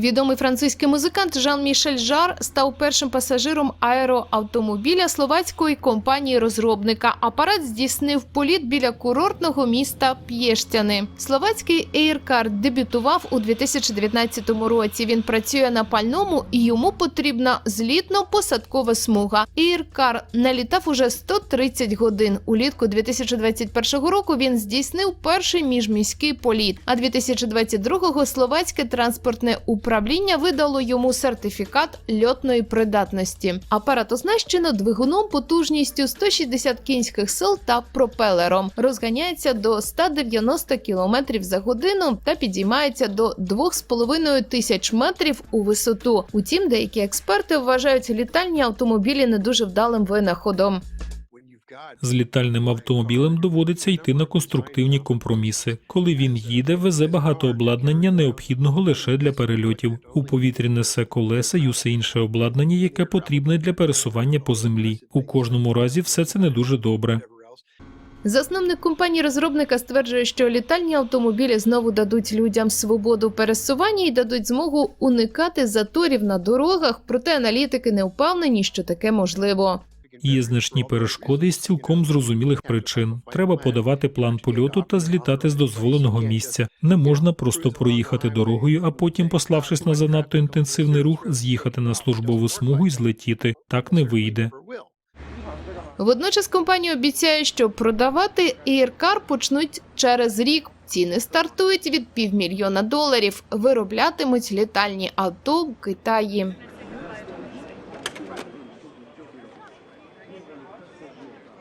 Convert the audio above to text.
Відомий французький музикант Жан-Мішель Жар став першим пасажиром аероавтомобіля словацької компанії-розробника. Апарат здійснив політ біля курортного міста П'єштяни. Словацький Aircar дебютував у 2019 році. Він працює на пальному і йому потрібна злітно-посадкова смуга. Aircar налітав уже 130 годин. Улітку 2021 року він здійснив перший міжміський політ. А 2022-го словацьке транспортне управління видало йому сертифікат льотної придатності. Апарат оснащено двигуном потужністю 160 кінських сил та пропелером. Розганяється до 190 км за годину та підіймається до 2,5 тисяч метрів у висоту. Утім, деякі експерти вважають літальні автомобілі не дуже вдалим винаходом. З літальним автомобілем доводиться йти на конструктивні компроміси. Коли він їде, везе багато обладнання, необхідного лише для перельотів. У повітрі несе колеса й усе інше обладнання, яке потрібне для пересування по землі. У кожному разі все це не дуже добре. Засновник компанії розробника стверджує, що літальні автомобілі знову дадуть людям свободу пересування і дадуть змогу уникати заторів на дорогах. Проте аналітики не впевнені, що таке можливо. Є значні перешкоди з цілком зрозумілих причин. Треба подавати план польоту та злітати з дозволеного місця. Не можна просто проїхати дорогою, а потім, пославшись на занадто інтенсивний рух, з'їхати на службову смугу і злетіти. Так не вийде. Водночас компанія обіцяє, що продавати Aircar почнуть через рік. Ціни стартують від півмільйона доларів. Вироблятимуть літальні авто в Китаї. Thank you.